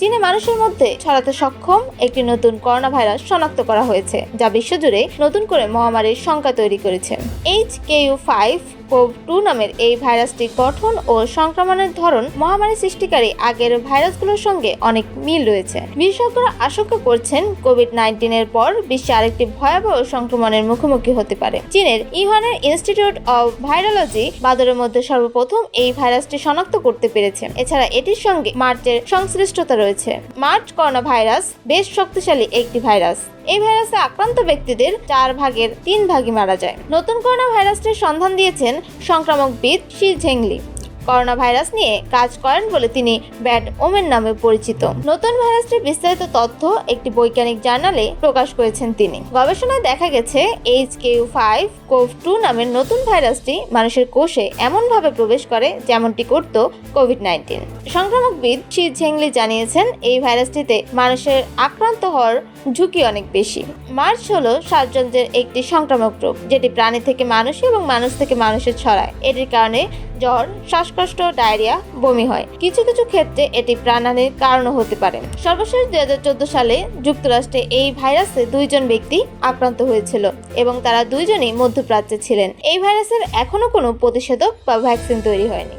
চীনে মানুষের মধ্যে ছড়াতে সক্ষম, একটি নতুন করোনা ভাইরাস শনাক্ত করা হয়েছে, যা বিশ্বজুড়ে নতুন করে মহামারীর সংখ্যা তৈরি করেছে। H K five CoV two নামের এই ভাইরাসটির গঠন ও সংক্রমণের ধরন মহামারী সৃষ্টিকারী আগের ভাইরাসগুলোর সঙ্গে অনেক মিল রয়েছে। বিশেষজ্ঞরা আশঙ্কা করছেন, কোভিড নাইন্টিনের পর বিশ্বে আরেকটি ভয়াবহ সংক্রমণের মুখোমুখি হতে পারে। চীনের ইহানের ইনস্টিটিউট অব ভাইরোলজি বাদরের মধ্যে সর্বপ্রথম এই ভাইরাসটি শনাক্ত করতে পেরেছে। এছাড়া এটির সঙ্গে মার্চের সংশ্লিষ্টতা রয়েছে। মার্চ করোনা ভাইরাস বেশ শক্তিশালী একটি ভাইরাস। এই ভাইরাসে আক্রান্ত ব্যক্তিদের চার ভাগের তিন ভাগই মারা যায়। নতুন করোনা ভাইরাসটির সন্ধান দিয়েছেন সংক্রামকবিদ শি ঝেংলি করোনা ভাইরাস নিয়ে কাজ করেন বলে তিনি ব্যাড ওমেন নামে পরিচিত। নতুন ভাইরাসটির বিস্তারিত তথ্য একটি বৈজ্ঞানিক জার্নালে প্রকাশ করেছেন তিনি। গবেষণায় দেখা গেছে, এইচ কেউ ফাইভ কোভ টু নামের নতুন ভাইরাসটি মানুষের কোষে এমনভাবে প্রবেশ করে যেমনটি করত কোভিড নাইন্টিন। সংক্রামকবিদ শি ঝেংলি জানিয়েছেন, এই ভাইরাসটিতে মানুষের আক্রান্ত হওয়ার ঝুঁকি অনেক বেশি। মার্চ হলো শ্বাসযন্ত্রের একটি সংক্রামক রোগ, যেটি প্রাণী থেকে মানুষে এবং মানুষ থেকে মানুষে ছড়ায়। এটির কারণে জ্বর, শ্বাসকষ্ট, ডায়রিয়া, বমি হয়। কিছু কিছু ক্ষেত্রে এটি প্রাণহানির কারণও হতে পারে। সর্বশেষ দুই হাজার চোদ্দ সালে যুক্তরাষ্ট্রে এই ভাইরাসে দুইজন ব্যক্তি আক্রান্ত হয়েছিল এবং তারা দুইজনই মধ্যপ্রাচ্যে ছিলেন। এই ভাইরাসের এখনও কোনো প্রতিষেধক বা ভ্যাকসিন তৈরি হয়নি।